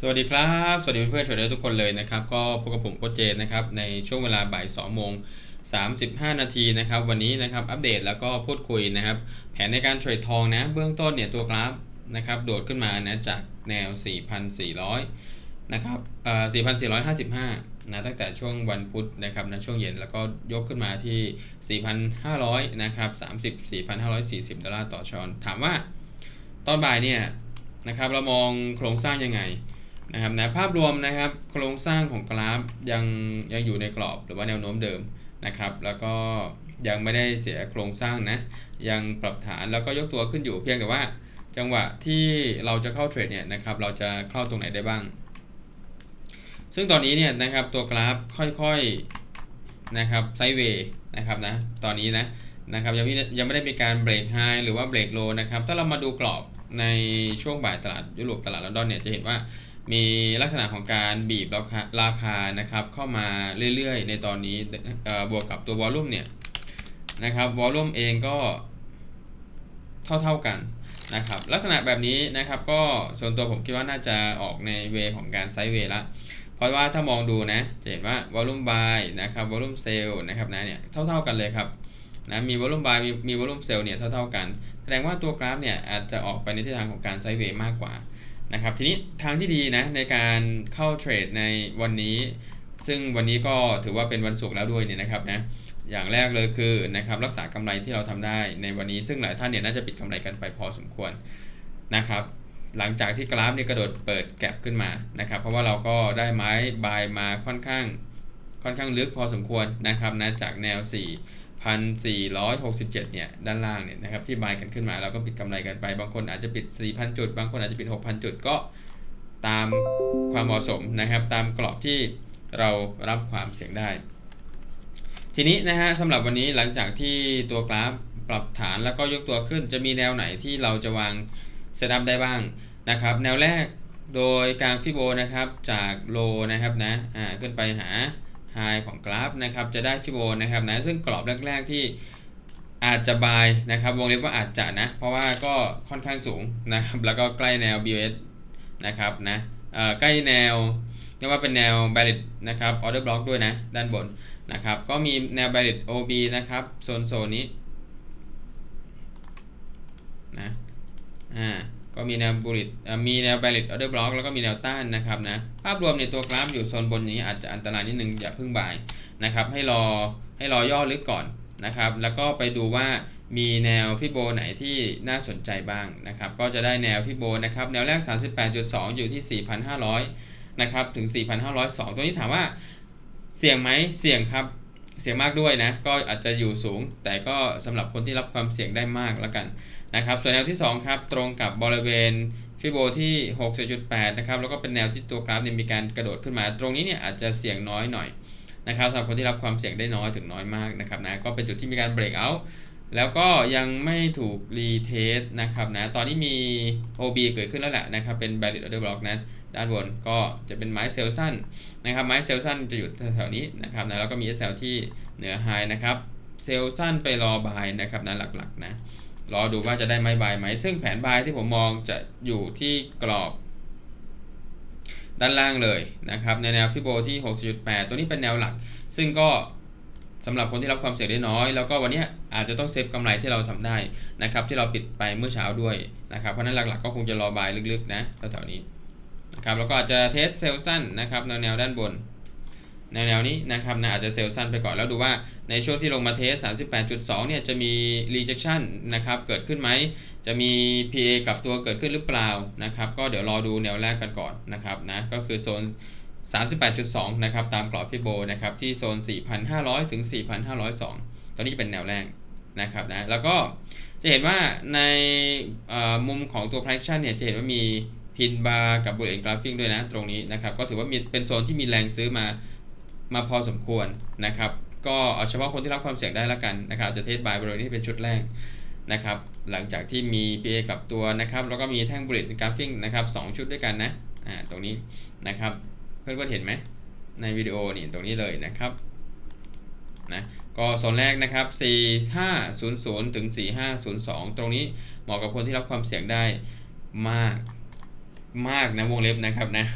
สวัสดีครับ สวัสดีเพื่อนๆเทรดเดอร์ทุกคนเลยนะครับ ก็พบกับผมโคชเจนนะครับ ในช่วงเวลาบ่าย2โมง35 นาทีนะครับ วันนี้นะครับ อัปเดตแล้วก็พูดคุยนะครับ แผนในการเทรดทองนะ เบื้องต้นเนี่ยตัวกราฟนะครับ โดดขึ้นมานะ จากแนว 4,400 นะครับเอ่อ4,455 นะ ตั้งแต่ช่วงวันพุธนะครับนะช่วงเย็นแล้วก็ยกขึ้นมาที่ 4,500 นะครับ30 4,540 ดอลลาร์ต่อชอนถามว่าตอนบ่ายเนี่ยนะครับเรามองโครงสร้างยังไง นะครับนะภาพรวมนะครับโครงสร้างของกราฟยังยังอยู่ในกรอบหรือว่าแนวโน้มเดิมนะครับ แล้วก็ยังไม่ได้เสียโครงสร้างนะยังปรับฐานแล้วก็ยกตัวขึ้นอยู่เพียงแต่ว่า จังหวะที่เราจะเข้าเทรดเนี่ยนะครับเราจะเข้าตรงไหนได้บ้าง ซึ่งตอนนี้เนี่ยนะครับตัวกราฟค่อยๆนะครับไซเวย์นะครับนะตอนนี้นะนะครับยังไม่ยังไม่ได้มีการเบรกไฮหรือว่าเบรกโลนะครับถ้าเรามาดูกรอบ ในช่วงบ่ายตลาดยุโรปตลาดลอนดอนเนี่ยจะเห็นว่ามีลักษณะของการบีบราคาราคานะครับเข้ามาเรื่อยๆ ในตอนนี้บวกกับตัววอลลุ่มเนี่ยนะครับวอลลุ่มเองก็เท่าๆกันนะครับลักษณะแบบนี้นะครับก็ส่วนตัวผมคิดว่าน่าจะออกในเวของการไซด์เวละเพราะว่าถ้ามองดูนะจะเห็นว่าวอลลุ่มบายนะครับวอลลุ่มเซลล์นะครับนะเนี่ยเท่าๆกันเลยครับ นะมีวอลลุ่มบายมีมีวอลลุ่มเซลล์เนี่ยเท่าๆกัน แสดงว่าตัวกราฟเนี่ยอาจจะออกไปในทิศทางของการไซด์เวย์มากกว่านะครับทีนี้ทางที่ดีนะในการเข้าเทรดในวันนี้ ซึ่งวันนี้ก็ถือว่าเป็นวันศุกร์แล้วด้วยเนี่ยนะครับนะอย่างแรกเลยคือนะครับรักษากำไรที่เราทำได้ในวันนี้ซึ่งหลายท่านเนี่ยน่าจะปิดกำไรกันไปพอสมควรนะครับหลังจากที่กราฟนี่กระโดดเปิดแก็บขึ้นมานะครับเพราะว่าเราก็ได้ไม้บายมาค่อนข้างค่อนข้างลึกพอสมควรนะครับนะจากแนว 4 1,467 เนี่ย ด้านล่างเนี่ยนะครับที่บายกันขึ้นมาแล้วก็ปิดกำไรกันไป บางคนอาจจะปิด 4,000 จุด บางคนอาจจะปิด 6,000 จุดก็ตามความเหมาะสมนะครับ ตามกรอบที่เรารับความเสี่ยงได้ ทีนี้นะฮะสำหรับวันนี้หลังจากที่ตัวกราฟปรับฐานแล้วก็ยกตัวขึ้น จะมีแนวไหนที่เราจะวางเซตอัพได้บ้างนะครับ แนวแรกโดยการฟิโบนะครับจากโลนะครับนะอ่าขึ้นไปหา ไฮของกราฟนะครับจะได้ฟิโบนะครับนะซึ่งกรอบแรก ๆที่อาจจะบายนะครับวงเล็บว่าอาจจะนะ เพราะว่าก็ค่อนข้างสูงนะครับแล้วก็ใกล้แนว BS นะครับนะใกล้แนวเรียกว่าเป็นแนว b a l i t นะครับ order block ด้วยนะ ด้านบนนะครับ ก็มีแนว b a l i t OB นะครับ โซนโซนนี้นะอ่า ก็มีแนวบุริตมีแนวแบริตออเดอร์บล็อกแล้วก็มีแนวต้านนะครับนะภาพรวมในตัวกราฟอยู่โซนบนนี้อาจจะอันตรายนิดนึงอย่าเพิ่งบ่ายนะครับให้รอให้รอย่อลึกก่อนนะครับแล้วก็ไปดูว่ามีแนวฟิโบไหนที่น่าสนใจบ้างนะครับก็จะได้แนวฟิโบนะครับแนวแรก 38.2 อยู่ที่ 4,500นะครับถึง 4,502 ตัวนี้ถามว่าเสี่ยงไหมเสี่ยงครับ เสี่ยงมากด้วยนะ ก็อาจจะอยู่สูง แต่ก็สำหรับคนที่รับความเสี่ยงได้มากแล้วกันนะครับ ส่วนแนวที่ 2 ครับ ตรงกับบริเวณฟิโบที่ 6.8 นะครับ แล้วก็เป็นแนวที่ตัวกราฟเนี่ยมีการกระโดดขึ้นมา ตรงนี้เนี่ยอาจจะเสี่ยงน้อยหน่อยนะครับสำหรับคนที่รับความเสี่ยงได้น้อยถึงน้อยมากนะครับนะ ก็เป็นจุดที่มีการเบรกเอา แล้วก็ยังไม่ถูกรีเทสนะครับนะ ตอนนี้มี OB เกิดขึ้นแล้วแหละนะครับ เป็น b a r r i e r order block นะ ด้านบนก็จะเป็นไม้เซลล์สั้นนะครับ ไม้เซลล์สั้นจะอยู่แถวๆนี้นะครับนะ แล้วก็มี SL ที่เหนือไฮนะครับ เซลล์สั้นไปรอบายนะครับนะหลักๆนะ รอดูว่าจะได้ไม้บายไหม ซึ่งแผนบายที่ผมมองจะอยู่ที่กรอบด้านล่างเลยนะครับ ในแนวฟิโบที่ 6.8 ตัวนี้เป็นแนวหลัก ซึ่งก็ สำหรับคนที่รับความเสี่ยงได้น้อย แล้วก็วันนี้อาจจะต้องเซฟกำไรที่เราทำได้นะครับที่เราปิดไปเมื่อเช้าด้วยนะครับเพราะนั้นหลักๆก็คงจะรอบายลึกๆนะแถวๆนี้นะครับแล้วก็อาจจะเทสเซลล์สั้นนะครับแนวแนวด้านบนแนวนี้นะครับนะอาจจะเซลล์สั้นไปก่อนแล้วดูว่าในช่วงที่ลงมาเทส 38.2 เนี่ยจะมี rejection นะครับเกิดขึ้นไหม จะมี PA กลับตัวเกิดขึ้นหรือเปล่านะครับก็เดี๋ยวรอดูแนวแรกกันก่อนนะครับนะก็คือโซน 38.2 นะครับ ตามกรอบฟิโบนะครับ ที่โซน 4,500 ถึง 4,502 ตอนนี้เป็นแนวแรกนะครับนะ แล้วก็จะเห็นว่าในมุมของตัว fraction เนี่ย จะเห็นว่ามีพินบาร์กับบุลเลนกราฟิกด้วยนะ ตรงนี้นะครับ ก็ถือว่ามีเป็นโซนที่มีแรงซื้อมา มาพอสมควรนะครับ ก็เอาเฉพาะคนที่รับความเสี่ยงได้แล้วกันนะครับ จะเทสบายบริเวณนี้เป็นชุดแรกนะครับ หลังจากที่มี PA กับตัวนะครับ แล้วก็มีแท่งบุลเลตกราฟิกนะครับสชุดด้วยกันนะ อ่า ตรงนี้นะครับ พื่อนๆเห็นไหมในวิดีโอนี่ตรงนี้เลยนะครับนะก็โซนแรกนะครับ 4500 ถึง 4502 ตรงนี้เหมาะกับคนที่รับความเสี่ยงได้มากมากนะวงเล็บนะครับนะ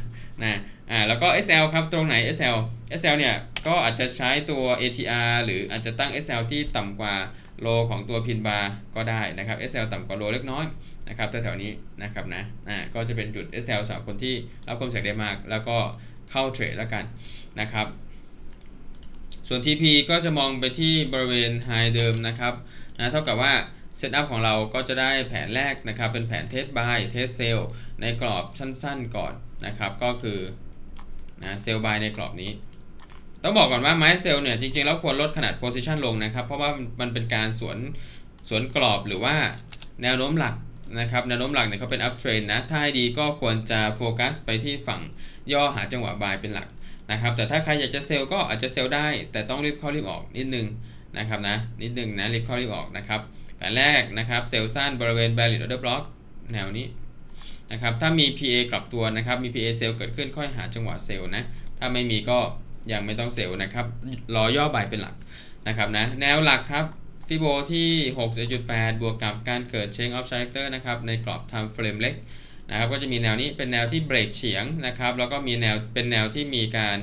นะอ่าแล้วก็ SL ครับ ตรงไหน SL SL เนี่ย ก็อาจจะใช้ตัว ATR หรืออาจจะตั้ง SL ที่ต่ำกว่าโลของตัวพินบาร์ก็ได้นะครับ SL ต่ำกว่าโลเล็กน้อยนะครับแถวๆนี้นะครับนะอ่าก็จะเป็นจุด SL สำหรับคนที่รับความเสี่ยงได้มาก แล้วก็ เข้าเทรดแล้วกันนะครับ ส่วน TP ก็จะมองไปที่บริเวณไฮเดิมนะครับนะเท่ากับว่าเซตอัพของเราก็จะได้แผนแรกนะครับ เป็นแผนเทสบายเทสเซลในกรอบสั้นๆก่อนนะครับ ก็คือนะเซลบายในกรอบนี้ ต้องบอกก่อนว่าไม้เซลเนี่ยจริงๆแล้วควรลดขนาดโพซิชันลงนะครับ เพราะว่ามันเป็นการสวนสวนกรอบหรือว่าแนวโน้มหลัก นะครับแนวโน้มหลักเนี่ยเขาเป็นอัพเทรนนะ ถ้าให้ดีก็ควรจะโฟกัสไปที่ฝั่งย่อหาจังหวะบายเป็นหลักนะครับแต่ถ้าใครอยากจะเซลล์ก็อาจจะเซลล์ได้ แต่ต้องรีบเข้ารีบออกนิดนึงนะครับนะนิดนึงนะรีบเข้ารีบออกนะครับแผนแรกนะครับเซลล์สั้นบริเวณ valid order block แนวนี้นะครับถ้ามี PA กลับตัวนะครับมี PA เซลล์เกิดขึ้นค่อยหาจังหวะเซลล์นะถ้าไม่มีก็ยังไม่ต้องเซลล์นะครับรอย่อบายเป็นหลักนะครับนะแนวหลักครับ ฟิโบที่ 6.8 บวกกับการเกิด change of character นะครับในกรอบ time frame เล็กนะครับก็จะมีแนวนี้เป็นแนวที่เบรกเฉียงนะครับแล้วก็มีแนวเป็นแนวที่มีการ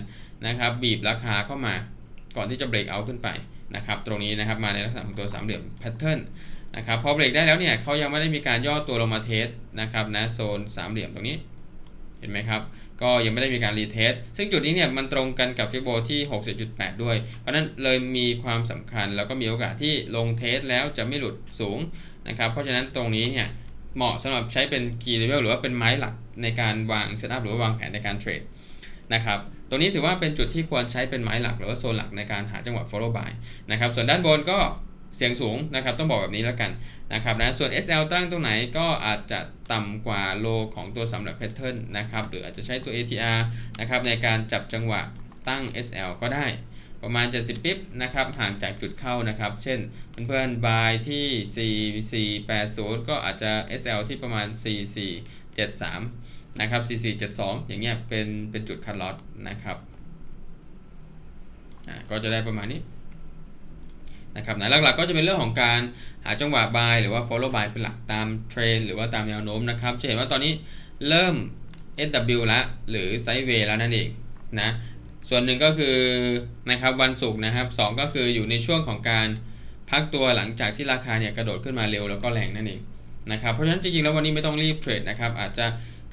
นะครับบีบราคาเข้ามา ก่อนที่จะเบรกเอาขึ้นไปนะครับตรงนี้นะครับมาในลักษณะของตัวสามเหลี่ยมแพทเทิร์นนะครับพอเบรกได้แล้วเนี่ยเขายังไม่ได้มีการย่อตัวลงมาเทสนะครับนะโซนสามเหลี่ยมตรงนี้ เห็นไหมครับ ก็ยังไม่ได้มีการรีเทสซึ่งจุดนี้เนี่ยมันตรงกันกับฟิโบที่6.8ด้วย เพราะนั้นเลยมีความสำคัญแล้วก็มีโอกาสที่ลงเทสแล้วจะไม่หลุดสูงนะครับ เพราะฉะนั้นตรงนี้เนี่ยเหมาะสำหรับใช้เป็น key level หรือว่าเป็นไม้หลักในการวาง setup หรือว่าวางแผนในการเทรดนะครับตรงนี้ถือว่าเป็นจุดที่ควรใช้เป็นไม้หลักหรือว่าโซนหลักในการหาจังหวะ follow buy นะครับ ส่วนด้านบนก็ เสียงสูงนะครับต้องบอกแบบนี้แล้วกันนะครับนะส่วน SL ตั้งตรงไหนก็อาจจะต่ำกว่าโลของตัวสำหรับ pattern นนะครับหรืออาจจะใช้ตัว ATR นะครับในการจับจังหวะตั้ง SL ก็ได้ประมาณ 70ปิ๊บนะครับห่างจากจุดเข้านะครับ เช่นเพื่อนๆ buy ที่ 4480 ก็อาจจะ SL ที่ประมาณ 4473 นะครับ 4472 อย่างเงี้ยเป็นเป็นจุดคัดลอตนะครับอ่าก็จะได้ประมาณนี้ นะครับนะหลักๆก็จะเป็นเรื่องของการหาจังหวะ buy หรือว่า follow buy เป็นหลักตามเทรนหรือว่าตามแนวโน้มนะครับจะเห็นว่าตอนนี้เริ่ม SW แล้วหรือไซด์เวย์แล้วนั่นเองนะส่วนหนึ่งก็คือนะครับวันศุกร์นะครับสก็คืออยู่ในช่วงของการพักตัวหลังจากที่ราคาเนี่ยกระโดดขึ้นมาเร็วแล้วก็แรงนั่นเองนะครับเพราะฉะนั้นจริงๆแล้ววันนี้ไม่ต้องรีบเทรดนะครับอาจจะ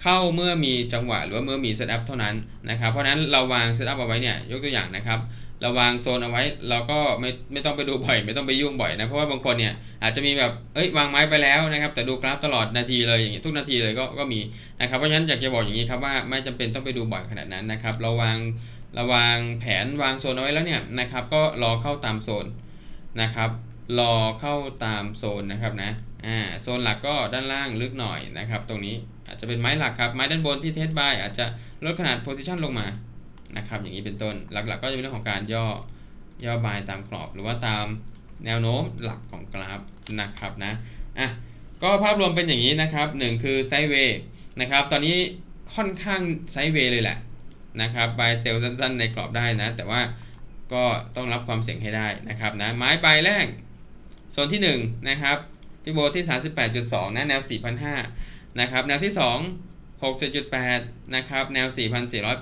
เข้าเมื่อมีจังหวะหรือว่าเมื่อมีเซตอัพเท่านั้นนะครับเพราะฉะนั้นเราวางเซตอัพเอาไว้เนี่ยยกตัวอย่างนะครับ เราวางโซนเอาไว้ เราก็ไม่ไม่ต้องไปดูบ่อย ไม่ต้องไปยุ่งบ่อยนะเพราะว่าบางคนเนี่ยอาจจะมีแบบเอ้ยวางไม้ไปแล้วนะครับ แต่ดูกราฟตลอดนาทีเลยอย่างงี้ทุกนาทีเลยก็ก็มีนะครับเพราะฉะนั้นอยากจะบอกอย่างนี้ครับว่าไม่จำเป็นต้องไปดูบ่อยขนาดนั้นนะครับเราวางเราวางแผนวางโซนเอาไว้แล้วเนี่ยนะครับ ก็รอเข้าตามโซนนะครับ รอเข้าตามโซนนะครับนะอ่าโซนหลักก็ด้านล่างลึกหน่อยนะครับ ตรงนี้อาจจะเป็นไม้หลักครับไม้ด้านบนที่เทสบายอาจจะลดขนาดโพซิชันลงมา นะครับอย่างนี้เป็นต้นหลักๆ ก็จะเป็นเรื่องของการย่อย่อบายตามกรอบ หรือว่าตามแนวโน้มหลักของกราฟนะครับนะอะก็ภาพรวมเป็นอย่างนี้นะครับหนึ่งคือไซด์เวย์นะครับตอนนี้ค่อนข้างไซด์เวย์เลยแหละนะครับบายเซลสั้นๆ ในกรอบได้นะ แต่ว่าก็ต้องรับความเสี่ยงให้ได้นะครับนะไม้ใบแรกโซนที่1นะครับฟิโบที่ 38.2นะแนว 4,500นะครับแนวที่ 2 6.8นะครับ แนว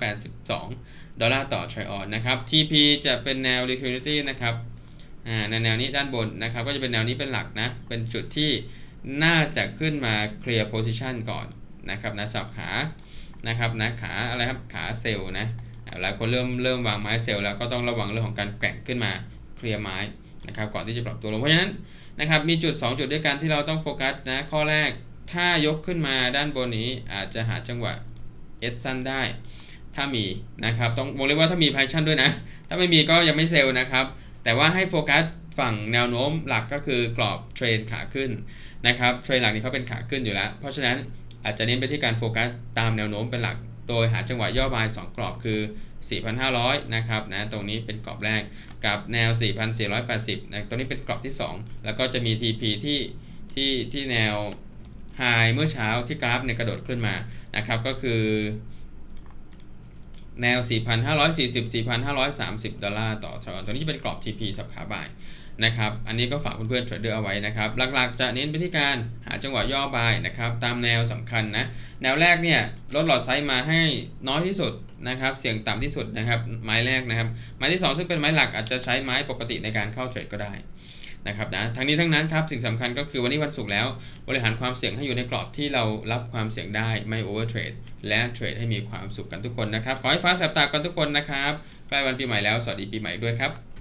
4,482 ดอลลาร์ต่อทริออนนะครับ TP จะเป็นแนว liquidity นะครับในแนวนี้ด้านบนนะครับ ก็จะเป็นแนวนี้เป็นหลักนะ เป็นจุดที่น่าจะขึ้นมาเคลียร์ position ก่อนนะครับนะสับขานะครับนะขาอะไรครับขาเซลล์นะหลายคนเริ่มเริ่มวางไม้เซลล์แล้วก็ต้องระวังเรื่องของการแกว่งขึ้นมาเคลียร์ไม้นะครับก่อนที่จะปรับตัวลงเพราะฉะนั้นนะครับมีจุด 2 จุดด้วยกันที่เราต้องโฟกัสนะข้อแรก ถ้ายกขึ้นมาด้านบนนี้อาจจะหาจังหวะเอสสั้นได้ ถ้ามีนะครับ ต้องวงเล็บว่าถ้ามีไพชั่นด้วยนะ ถ้าไม่มีก็ยังไม่เซลล์นะครับ แต่ว่าให้โฟกัสฝั่งแนวโน้มหลักก็คือกรอบเทรนขาขึ้นนะครับ เทรนหลักนี้เขาเป็นขาขึ้นอยู่แล้ว เพราะฉะนั้นอาจจะเน้นไปที่การโฟกัสตามแนวโน้มเป็นหลัก โดยหาจังหวะย่อบาย 2 กรอบคือ 4,500 นะครับนะ ตรงนี้เป็นกรอบแรกกับแนว 4,480นะ ตรงนี้เป็นกรอบที่ 2 แล้วก็จะมี TP ที่ที่ที่แนว ไฮเมื่อเช้าที่กราฟเนี่ยกระโดดขึ้นมานะครับก็คือ แนว 4,540 4,530 ดอลลาร์ต่อทรอนตัวนี้จะเป็นกรอบ TP สับขาบ่ายนะครับ อันนี้ก็ฝากเพื่อนๆเทรดเดอร์เอาไว้นะครับ หลักๆ จะเน้นไปที่การหาจังหวะย่อบายนะครับ ตามแนวสำคัญนะ แนวแรกเนี่ยลดหลอดไซส์มาให้น้อยที่สุดนะครับ เสี่ยงต่ำที่สุดนะครับ ไม้แรกนะครับ ไม้ที่ 2 ซึ่งเป็นไม้หลักอาจจะใช้ไม้ปกติในการเข้าเทรดก็ได้ นะครับนะทั้งนี้ทั้งนั้นครับสิ่งสำคัญก็คือวันนี้วันศุกร์แล้ว บริหารความเสี่ยงให้อยู่ในกรอบที่เรารับความเสี่ยงได้ไม่โอเวอร์เทรดและเทรดให้มีความสุขกันทุกคนนะครับ ขอให้ฟ้าแสบตากันทุกคนนะครับใกล้วันปีใหม่แล้วสวัสดีปีใหม่ด้วยครับ